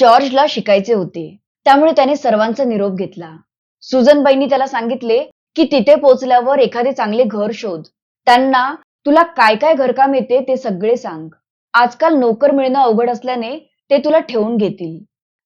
जॉर्जला शिकायचे होते. त्यामुळे त्याने सर्वांचा निरोप घेतला. सुजनबाईंनी त्याला सांगितले की तिथे पोहोचल्यावर एखादे चांगले घर शोध. त्यांना तुला काय काय घरकाम येते ते सगळे सांग. आजकाल नोकर मिळणं अवघड असल्याने ते तुला ठेवून घेतील.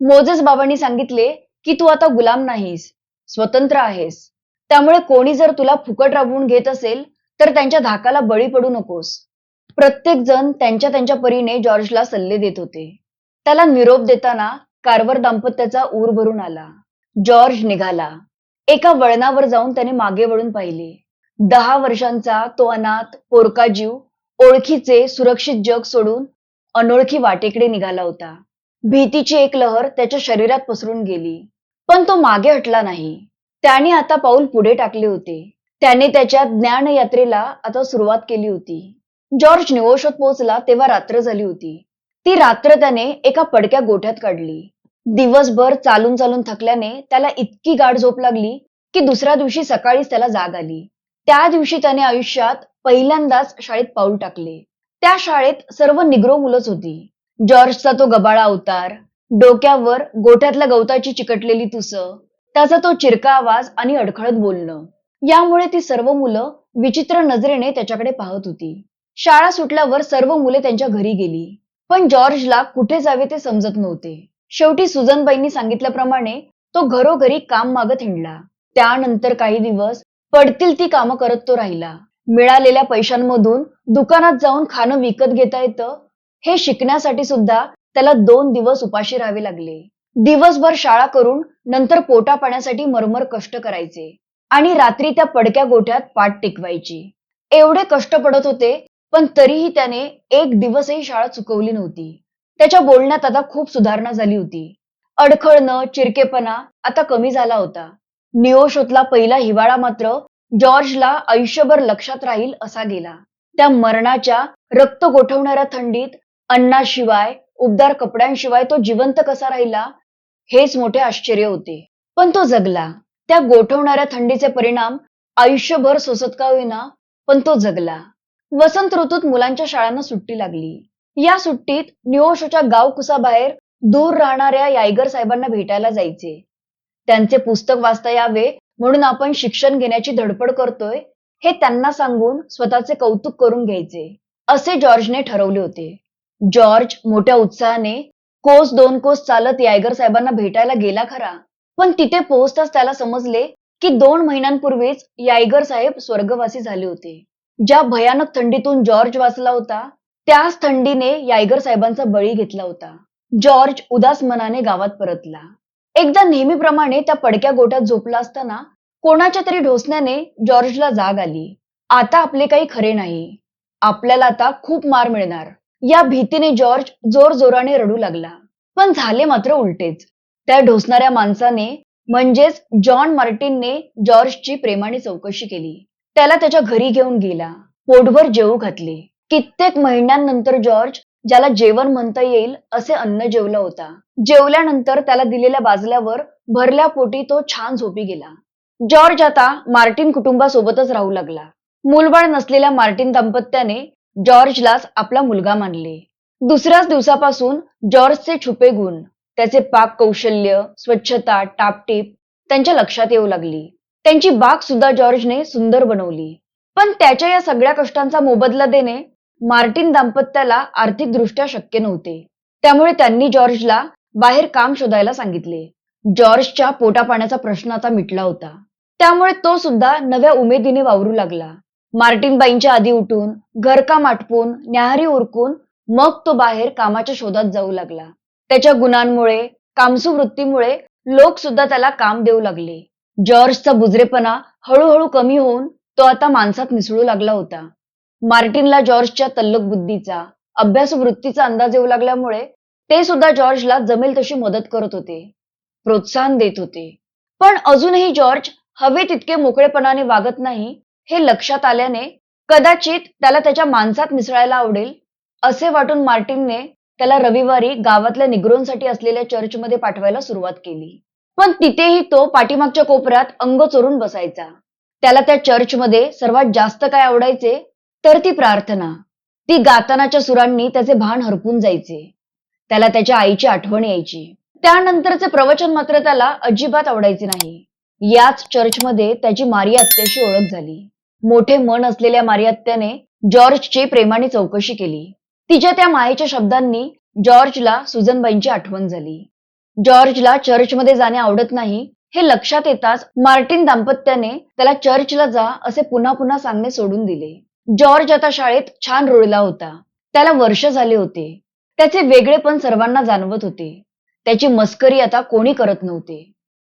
मोजेस बाबांनी सांगितले की तू आता गुलाम नाहीस. स्वतंत्र आहेस. त्यामुळे कोणी जर तुला फुकट राबवून घेत असेल तर त्यांच्या धाकाला बळी पडू नकोस. प्रत्येक जण त्यांच्या त्यांच्या परीने जॉर्जला सल्ले देत होते. त्याला निरोप देताना कारवर दाम्पत्याचा ऊर भरून आला. जॉर्ज निघाला. एका वळणावर जाऊन त्याने मागे वळून पाहिले. दहा वर्षांचा तो अनाथ पोरका जीव ओळखीचे सुरक्षित जग सोडून अनोळखी वाटेकडे निघाला होता. भीतीची एक लहर त्याच्या शरीरात पसरून गेली. पण तो मागे हटला नाही. त्याने आता पाऊल पुढे टाकले होते. त्याने त्याच्या ज्ञान यात्रेला आता सुरुवात केली होती. जॉर्ज निवोशत पोहोचला तेव्हा रात्र झाली होती. ती रात्र त्याने एका पडक्या गोठ्यात काढली. दिवसभर चालून चालून थकल्याने त्याला इतकी गाढ झोप लागली की दुसऱ्या दिवशी सकाळीच त्याला जाग आली. त्या दिवशी त्याने आयुष्यात पहिल्यांदाच शाळेत पाऊल टाकले. त्या शाळेत सर्व निग्रो मुलंच होती. जॉर्जचा तो गबाळा अवतार डोक्यावर गोठ्यातल्या गवताची चिकटलेली तुस त्याचा तो चिरका आवाज आणि अडखळत बोलणं. यामुळे ती सर्व मुलं विचित्र नजरेने त्याच्याकडे पाहत होती. शाळा सुटल्यावर सर्व मुले त्यांच्या घरी गेली. पण जॉर्जला कुठे जावे ते समजत नव्हते. शेवटी सुजनबाईंनी सांगितल्याप्रमाणे तो घरोघरी काम मागत हिंडला. त्यानंतर काही दिवस पडतील ती कामं करत तो राहिला. मिळालेल्या पैशांमधून दुकानात जाऊन खाणं विकत घेता येतं हे शिकण्यासाठी सुद्धा त्याला दोन दिवस उपाशी राहावे लागले. दिवसभर शाळा करून नंतर पोटा पाण्यासाठी मरमर कष्ट करायचे आणि रात्री त्या पडक्या गोठ्यात पाठ टिकवायची. एवढे कष्ट पडत होते पण तरीही त्याने एक दिवसही शाळा चुकवली नव्हती. त्याच्या बोलण्यात आता खूप सुधारणा झाली होती. अडखळणं चिरकेपणा आता कमी झाला होता. निओशोतला पहिला हिवाळा मात्र जॉर्जला आयुष्यभर लक्षात राहील असा गेला. त्या मरणाच्या रक्त गोठवणाऱ्या थंडीत अन्नाशिवाय उबदार कपड्यांशिवाय तो जिवंत कसा राहिला हेच मोठे आश्चर्य होते. पण तो जगला. त्या गोठवणाऱ्या थंडीचे परिणाम आयुष्यभर सोसत का होईना पण तो जगला. वसंत ऋतूत मुलांच्या शाळांना सुट्टी लागली. या सुट्टीत निओशोच्या गावकुसाबाहेर दूर राहणाऱ्या यायगर साहेबांना भेटायला जायचे. त्यांचे पुस्तक वाचता यावे म्हणून आपण शिक्षण घेण्याची धडपड करतोय हे त्यांना सांगून स्वतःचे कौतुक करून घ्यायचे असे जॉर्जने ठरवले होते. जॉर्ज मोठ्या उत्साहाने कोस दोन कोस चालत यायगर साहेबांना भेटायला गेला खरा पण तिथे पोहोचताच त्याला समजले की दोन महिन्यांपूर्वीच यायगर साहेब स्वर्गवासी झाले होते. ज्या भयानक थंडीतून जॉर्ज वाचला होता त्याच थंडीने यायगर साहेबांचा बळी घेतला होता. जॉर्ज उदास मनाने गावात परतला. एकदा नेहमीप्रमाणे त्या पडक्या गोठ्यात झोपला असताना कोणाच्या तरी ढोसण्याने जॉर्जला जाग आली. आता आपले काही खरे नाही. आपल्याला आता खूप मार मिळणार. या भीतीने जॉर्ज जोर जोराने रडू लागला. पण झाले मात्र उलटेच. त्या ढोसणाऱ्या माणसाने म्हणजेच जॉन मार्टिनने जॉर्जची प्रेमाने चौकशी केली. त्याला त्याच्या घरी घेऊन गेला. पोटभर जेवू घातले. कित्येक महिन्यांनंतर जॉर्ज ज्याला जेवण म्हणता येईल असे अन्न जेवला होता. जेवल्यानंतर त्याला दिलेल्या बाजल्यावर भरल्या पोटी तो छान झोपी गेला. जॉर्ज आता मार्टिन कुटुंबासोबतच राहू लागला. मूलबाळ नसलेल्या मार्टिन दाम्पत्याने जॉर्जलाच आपला मुलगा मानले. दुसऱ्याच दिवसापासून जॉर्जचे छुपे गुण त्याचे पाक कौशल्य स्वच्छता टापटीप त्यांच्या लक्षात येऊ लागली. त्यांची बाग सुद्धा जॉर्जने सुंदर बनवली. पण त्याच्या या सगळ्या कष्टांचा मोबदला देणे मार्टिन दाम्पत्याला आर्थिकदृष्ट्या शक्य नव्हते. त्यामुळे त्यांनी जॉर्जला बाहेर काम शोधायला सांगितले. जॉर्जच्या पोटापाण्याचा प्रश्न आता मिटला होता. त्यामुळे तो सुद्धा नव्या उमेदीने वावरू लागला. मार्टिन बाईंच्या आधी उठून घरकाम आटपून न्याहारी उरकून मग तो बाहेर कामाच्या शोधात जाऊ लागला. त्याच्या गुणांमुळे कामसू वृत्तीमुळे लोक सुद्धा त्याला काम देऊ लागले. जॉर्जचा बुजरेपणा हळूहळू कमी होऊन तो आता माणसात मिसळू लागला होता. मार्टिनला जॉर्जच्या तल्लक बुद्धीचा अभ्यास वृत्तीचा अंदाज येऊ लागल्यामुळे ते सुद्धा जॉर्जला जमेल तशी मदत करत होते. प्रोत्साहन देत होते. पण अजूनही जॉर्ज हवे तितके मोकळेपणाने वागत नाही हे लक्षात आल्याने कदाचित त्याला त्याच्या माणसात मिसळायला आवडेल असे वाटून मार्टिनने त्याला रविवारी गावातल्या निग्रोंसाठी असलेल्या चर्चमध्ये पाठवायला सुरुवात केली. पण तिथेही तो पाठीमागच्या कोपऱ्यात अंग चोरून बसायचा. त्याला त्या चर्चमध्ये सर्वात जास्त काय आवडायचे? तर ती प्रार्थना. ती गातानाच्या सुरांनी त्याचे भान हरपून जायचे. त्याला त्याच्या आईची आठवण यायची. त्यानंतरचे प्रवचन मात्र त्याला अजिबात आवडायचे नाही. याच चर्चमध्ये त्याची मारिया आत्याशी ओळख झाली. मोठे मन असलेल्या मारिया आत्याने जॉर्जची प्रेमाने चौकशी केली. तिच्या त्या मायेच्या शब्दांनी जॉर्जला सुजनबाईंची आठवण झाली. जॉर्जला चर्चमध्ये जाणे आवडत नाही. हे लक्षात येताच मार्टिन दाम्पत्याने त्याला चर्चला जा असे पुन्हा पुन्हा सांगणे सोडून दिले. जॉर्ज आता शाळेत छान रुळला होता. त्याला वर्ष झाले होते. त्याचे वेगळेपण सर्वांना जाणवत होते. त्याची मस्करी आता कोणी करत नव्हते.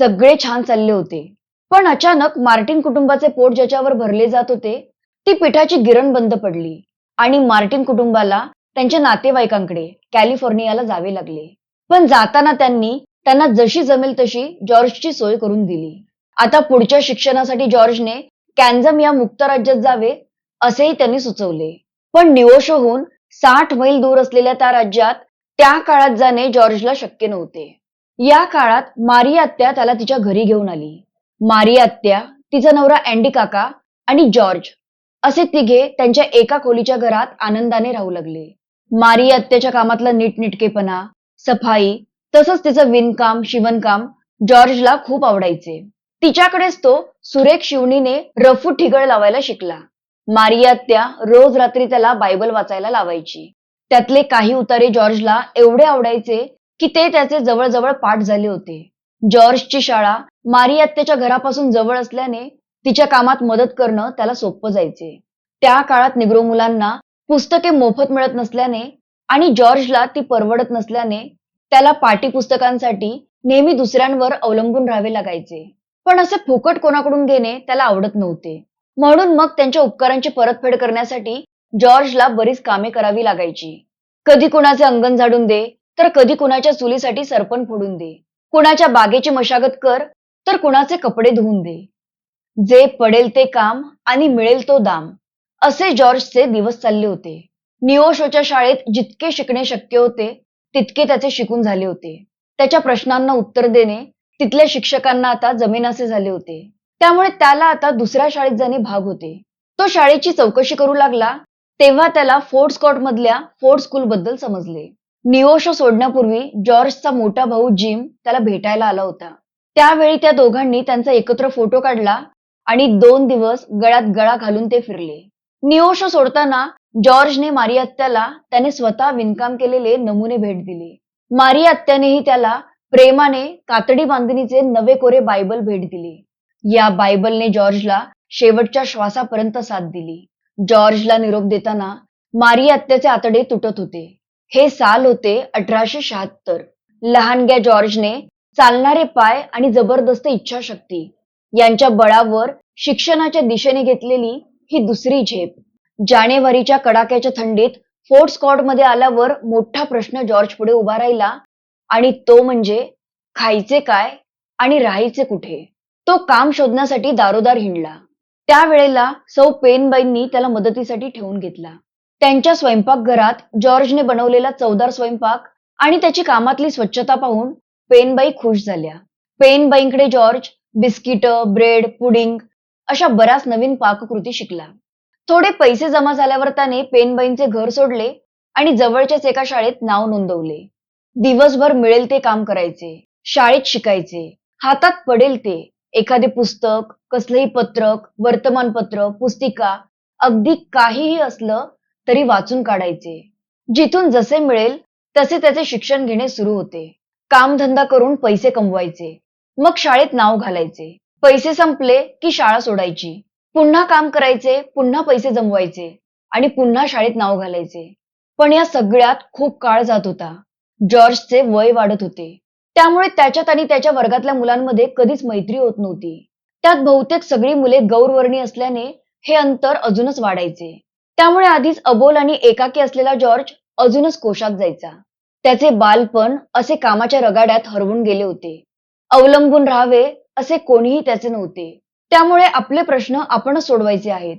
सगळे छान चालले होते. पण अचानक मार्टिन कुटुंबाचे पोट ज्याच्यावर भरले जात होते ती पिठाची गिरण बंद पडली आणि मार्टिन कुटुंबाला त्यांच्या नातेवाईकांकडे कॅलिफोर्नियाला जावे लागले. पण जाताना त्यांनी त्यांना जशी जमेल तशी जॉर्जची सोय करून दिली. आता पुढच्या शिक्षणासाठी जॉर्जने कॅन्झम या मुक्त राज्यात जावे असेही त्यांनी सुचवले. पण निओशोहून साठ मैल दूर असलेल्या त्या राज्यात त्या काळात जाणे जॉर्जला शक्य नव्हते. या काळात मारी आत्या त्याला तिच्या घरी घेऊन आली. मारी आत्या तिचा नवरा अँडी काका आणि जॉर्ज असे तिघे त्यांच्या एका खोलीच्या घरात आनंदाने राहू लागले. मारी आत्याच्या कामातला नीटनिटकेपणा सफाई तसंच तिचं विणकाम शिवणकाम जॉर्जला खूप आवडायचे. तिच्याकडेच तो सुरेख शिवणीने रफू ठिगळ लावायला शिकला. मारिया त्या रोज रात्री त्याला बायबल वाचायला लावायची. त्यातले काही उतारे जॉर्जला एवढे आवडायचे की ते त्याचे जवळजवळ पाठ झाले होते. जॉर्जची शाळा मारियात्याच्या घरापासून जवळ असल्याने तिच्या कामात मदत करणं त्याला सोपं जायचे. त्या काळात निग्रो मुलांना पुस्तके मोफत मिळत नसल्याने आणि जॉर्जला ती परवडत नसल्याने त्याला पाठ्यपुस्तकांसाठी नेहमी दुसऱ्यांवर अवलंबून राहावे लागायचे. पण असे फुकट कोणाकडून घेणे त्याला आवडत नव्हते. म्हणून मग त्यांच्या उपकारांची परतफेड करण्यासाठी जॉर्जला बरीच कामे करावी लागायची. कधी कुणाचे अंगण झाडून दे तर कधी कुणाच्या चुलीसाठी सरपण फोडून दे. कुणाच्या बागेची मशागत कर तर कुणाचे कपडे धुवून दे. जे पडेल ते काम आणि मिळेल तो दाम. असे जॉर्जचे दिवस चालले होते. निओशोच्या शाळेत जितके शिकणे शक्य होते तितके त्याचे शिकून झाले होते. त्याच्या प्रश्नांना उत्तर देणे तिथल्या शिक्षकांना आता जमीनासे झाले होते. त्यामुळे त्याला आता दुसऱ्या शाळेत जाणे भाग होते. तो शाळेची चौकशी करू लागला तेव्हा त्याला फोर्ट स्कॉट मधल्या फोर्ट स्कूल बद्दल समजले. निओशो सोडण्यापूर्वी जॉर्जचा मोठा भाऊ जिम त्याला भेटायला आला होता. त्यावेळी त्या दोघांनी त्यांचा एकत्र फोटो काढला आणि दोन दिवस गळ्यात गळा घालून ते फिरले. निओशो सोडताना जॉर्जने मारिया आत्याला त्याने स्वतः विणकाम केलेले नमुने भेट दिले. मारिया आत्यानेही त्याला प्रेमाने कातडी बांधणीचे नवे कोरे बायबल भेट दिले. या बायबलने जॉर्जला शेवटच्या श्वासापर्यंत साथ दिली. जॉर्जला निरोप देताना मारिया आत्याचे आतडे तुटत होते. हे साल होते अठराशे शहात्तर. लहानग्या जॉर्जने चालणारे पाय आणि जबरदस्त इच्छाशक्ती यांच्या बळावर शिक्षणाच्या दिशेने घेतलेली ही दुसरी झेप. जानेवारीच्या कडाक्याच्या थंडीत फोर्ट स्कॉटमध्ये आल्यावर मोठा प्रश्न जॉर्ज पुढे उभा राहिला. आणि तो म्हणजे खायचे काय आणि राहायचे कुठे? तो काम शोधण्यासाठी दारोदार हिंडला. त्यावेळेला सौ पेनबाईंनी त्याला मदतीसाठी ठेवून घेतला. त्यांच्या स्वयंपाकघरात जॉर्जने बनवलेला चवदार स्वयंपाक आणि त्याची कामातली स्वच्छता पाहून पेनबाई खुश झाल्या. पेनबाईंकडे जॉर्ज बिस्किट ब्रेड पुडिंग अशा बऱ्याच नवीन पाककृती शिकला. थोडे पैसे जमा झाल्यावर त्याने पेनबाईंचे घर सोडले आणि जवळच्याच एका शाळेत नाव नोंदवले. दिवसभर मिळेल ते काम करायचे शाळेत शिकायचे हातात पडेल ते. एखादे पुस्तक कसलंही पत्रक वर्तमानपत्र पुस्तिका अगदी काहीही असलं तरी वाचून काढायचे. जिथून जसे मिळेल तसे त्याचे शिक्षण घेणे सुरू होते. कामधंदा करून पैसे कमवायचे. मग शाळेत नाव घालायचे. पैसे संपले की शाळा सोडायची. पुन्हा काम करायचे पुन्हा पैसे जमवायचे आणि पुन्हा शाळेत नाव घालायचे. पण या सगळ्यात खूप काळ जात होता. जॉर्जचे वय वाढत होते. त्यामुळे त्याच्यात आणि त्याच्या वर्गातल्या मुलांमध्ये कधीच मैत्री होत नव्हती. त्यात बहुतेक सगळी मुले गौरवर्णी असल्याने हे अंतर अजूनच वाढायचे. त्यामुळे आधीच अबोल आणि एकाकी असलेला जॉर्ज अजूनच कोशात जायचा. त्याचे बालपण असे कामाच्या रगाड्यात हरवून गेले होते. अवलंबून राहावे असे कोणीही त्याचे नव्हते. त्यामुळे आपले प्रश्न आपणच सोडवायचे आहेत.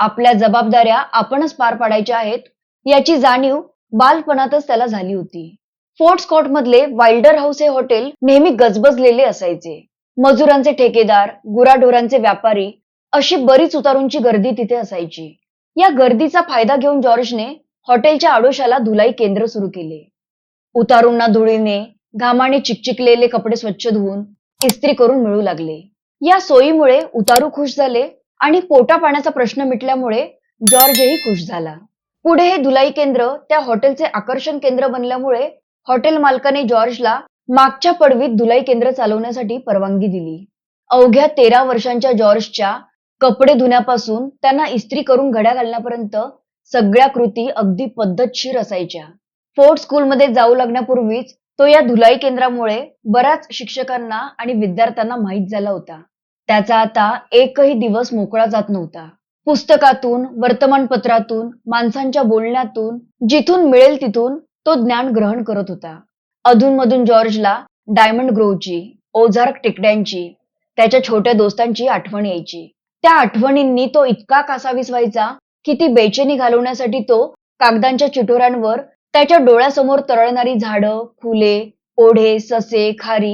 आपल्या जबाबदाऱ्या आपणच पार पाडायच्या आहेत याची जाणीव बालपणातच त्याला झाली होती. फोर्ट स्कॉट मधले वाइल्डर हाऊस हे हॉटेल नेहमी गजबजलेले असायचे. मजुरांचे ठेकेदार गुराढोरांचे व्यापारी अशी बरीच उतारूंची गर्दी तिथे असायची. या गर्दीचा फायदा घेऊन जॉर्जने हॉटेलच्या आडोशाला धुलाई केंद्र सुरू केले. उतारूंना धुळीने घामाने चिकचिकलेले कपडे स्वच्छ धुवून इस्त्री करून मिळू लागले. या सोयीमुळे उतारू खुश झाले आणि पोटा पाण्याचा प्रश्न मिटल्यामुळे जॉर्जही खुश झाला. पुढे हे धुलाई केंद्र त्या हॉटेलचे आकर्षण केंद्र बनल्यामुळे हॉटेल मालकाने जॉर्जला मागच्या पडवीत धुलाई केंद्र चालवण्यासाठी परवानगी दिली. अवघ्या तेरा वर्षांच्या जॉर्जच्या कपडे धुण्यापासून त्यांना इस्त्री करून घड्या घालण्यापर्यंत सगळ्या कृती अगदी पद्धतशीर असायच्या. फोर्ट स्कूलमध्ये जाऊ लागण्यापूर्वीच तो या धुलाई केंद्रामुळे बऱ्याच शिक्षकांना आणि विद्यार्थ्यांना माहीत झाला होता. त्याचा आता एकही दिवस मोकळा जात नव्हता. पुस्तकातून वर्तमानपत्रातून माणसांच्या बोलण्यातून जिथून मिळेल तिथून तो ज्ञान ग्रहण करत होता. अधूनमधून जॉर्जला डायमंड ग्रोवची ओझार्क टेकड्यांची त्याच्या छोट्या दोस्तांची आठवण यायची. त्या आठवणींनी तो इतका कासावीस व्हायचा की ती बेचैनी घालवण्यासाठी तो कागदांच्या चिटोऱ्यांवर त्याच्या डोळ्यासमोर तरळणारी झाडं फुले ओढे ससे खारी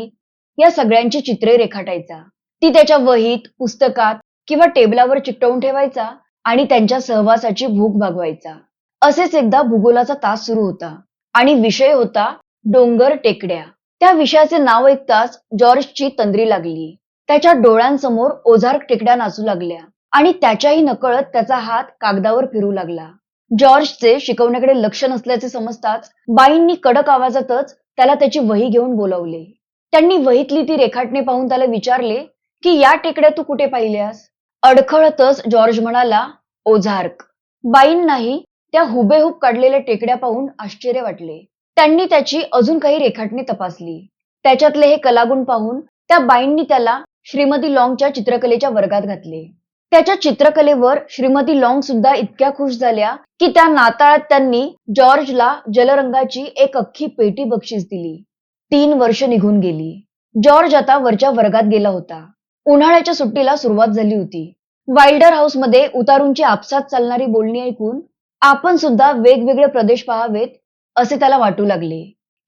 या सगळ्यांची चित्रे रेखाटायचा. ती त्याच्या वहीत पुस्तकात किंवा टेबलावर चिकटवून ठेवायचा आणि त्यांच्या सहवासाची भूक भागवायचा. असेच एकदा भूगोलाचा तास सुरू होता आणि विषय होता डोंगर टेकड्या. त्या विषयाचे नाव ऐकताच जॉर्जची तंद्री लागली. त्याच्या डोळ्यांसमोर ओझार टेकड्या नाचू लागल्या आणि त्याच्याही नकळत त्याचा हात कागदावर फिरू लागला. जॉर्जचे शिकवण्याकडे लक्ष नसल्याचे समजताच बाईंनी कडक आवाजातच त्याला त्याची वही घेऊन बोलावले. त्यांनी वहीतली ती रेखाटणे पाहून त्याला विचारले की या टेकड्या तू कुठे पाहिल्यास? अडखळतच जॉर्ज म्हणाला ओझार्क. बाईंनाही त्या हुबेहूब काढलेल्या टेकड्या पाहून आश्चर्य वाटले. त्यांनी त्याची अजून काही रेखाटणे तपासली. त्याच्यातले हे कलागुण पाहून त्या बाईंनी त्याला श्रीमती लॉंगच्या चित्रकलेच्या वर्गात घातले. त्याच्या चित्रकलेवर श्रीमती लॉंग सुद्धा इतक्या खुश झाल्या की त्या नाताळात त्यांनी जॉर्जला जलरंगाची एक अख्खी पेटी बक्षीस दिली. तीन वर्ष निघून गेली. जॉर्ज आता वरच्या वर्गात गेला होता. उन्हाळ्याच्या सुट्टीला सुरुवात झाली होती. वाइल्डर हाऊसमध्ये उतारूंची आपसात चालणारी बोलणी ऐकून आपण सुद्धा वेगवेगळे प्रदेश पाहावेत असे त्याला वाटू लागले.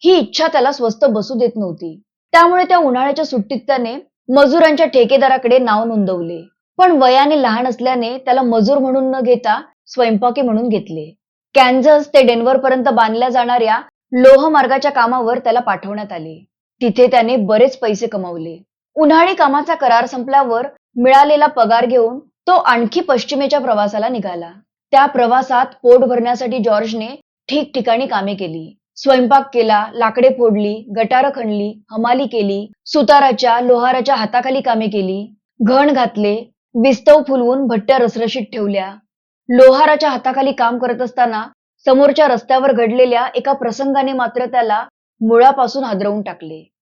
ही इच्छा त्याला स्वस्त बसू देत नव्हती. त्यामुळे त्या उन्हाळ्याच्या सुट्टीत त्याने मजुरांच्या ठेकेदाराकडे नाव नोंदवले. पण वयाने लहान असल्याने त्याला मजूर म्हणून न घेता स्वयंपाकी म्हणून घेतले. कॅन्झस ते डेन्व्हर पर्यंत बांधल्या जाणाऱ्या लोहमार्गाच्या कामावर त्याला पाठवण्यात आले. तिथे त्याने बरेच पैसे कमावले. उन्हाळी कामाचा करार संपल्यावर मिळालेला पगार घेऊन तो आणखी पश्चिमेच्या प्रवासाला निघाला. त्या प्रवासात पोट भरण्यासाठी जॉर्जने ठिकठिकाणी कामे केली. स्वयंपाक केला लाकडे फोडली गटारं खणली हमाली केली सुताराच्या लोहाराच्या हाताखाली कामे केली घण घातले विस्तव फुलवून भट्ट्या रसरशीत ठेवल्या. लोहाराच्या हाताखाली काम करत असताना समोरच्या रस्त्यावर घडलेल्या एका प्रसंगाने मात्र त्याला मुळापासून हादरवून टाकले.